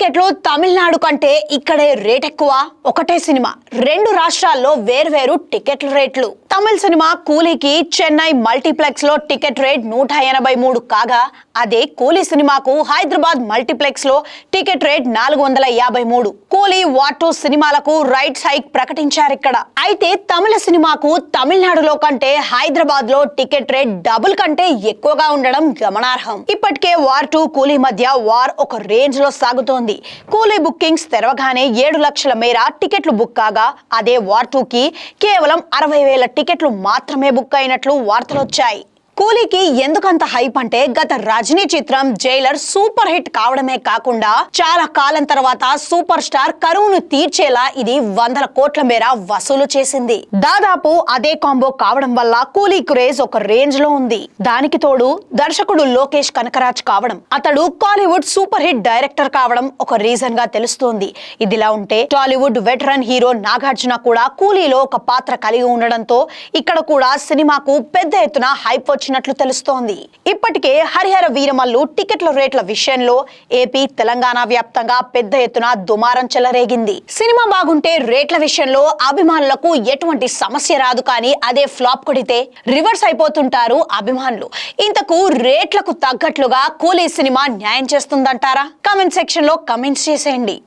టికెట్లు తమిళనాడు కంటే ఇక్కడే రేట్ ఎక్కువ. ఒకటే సినిమా. రెండు రాష్ట్రాల్లో వేర్వేరు టికెట్ల రేట్లు. తమిళ సినిమా కూలీకి చెన్నై మల్టీప్లెక్స్లో టికెట్ రేట్ నూట ఎనభై మూడు కాగా అదే కూలీ సినిమాకు హైదరాబాద్ మల్టీప్లెక్స్లో టికెట్ రేట్ నాలుగు వందల యాభై మూడు. కూలీ వాటో సినిమాలకు రైట్స్ హైక్ ప్రకటించారు ఇక్కడ. అయితే తమిళ సినిమాకు తమిళనాడులో కంటే హైదరాబాద్లో టికెట్ రేట్ డబుల్ కంటే ఎక్కువగా ఉండడం గమనార్హం. ఇప్పటికే వార్ టూ కూలీ మధ్య వార్ ఒక రేంజ్లో సాగుతోంది. కూలీ బుకింగ్స్ తెరవగానే ఏడు లక్షల మేర టికెట్లు బుక్ కాగా అదే వార్ టూకి కేవలం అరవై వేల టికెట్లు మాత్రమే బుక్ అయినట్లు వార్తలు వచ్చాయి కూలీకి ఎందుకంత హైప్ అంటే గత రజనీ చిత్రం జైలర్ సూపర్ హిట్ కావడమే కాకుండా చాలా కాలం తర్వాత సూపర్ స్టార్ కరువును తీర్చేలా ఇది వందల కోట్ల మేర వసూలు చేసింది. దాదాపు అదే కాంబో కావడం వల్ల కూలీ క్రేజ్ ఒక రేంజ్లో ఉంది. దానికి తోడు దర్శకుడు లోకేష్ కనకరాజ్ కావడం అతడు కాలీవుడ్ సూపర్ హిట్ డైరెక్టర్ కావడం ఒక రీజన్గా తెలుస్తోంది. ఇదిలా ఉంటే టాలీవుడ్ వెటరన్ హీరో నాగార్జున కూడా కూలీలో ఒక పాత్ర కలిగి ఉండడంతో ఇక్కడ కూడా సినిమాకు పెద్ద ఎత్తున హైప్ వచ్చింది. వచ్చినట్లు తెలుస్తోంది. ఇప్పటికే హరిహర వీరమల్లు టికెట్ల రేట్ల విషయంలో ఏపీ తెలంగాణ వ్యాప్తంగా పెద్ద ఎత్తున దుమారం చెలరేగింది. సినిమా బాగుంటే రేట్ల విషయంలో అభిమానులకు ఎటువంటి సమస్య రాదు కానీ అదే ఫ్లాప్ కొడితే రివర్స్ అయిపోతుంటారు అభిమానులు. ఇంతకు రేట్లకు తగ్గట్లుగా కూలీ సినిమా న్యాయం చేస్తుందంటారా? కామెంట్ సెక్షన్లో కమెంట్స్ చేసేయండి.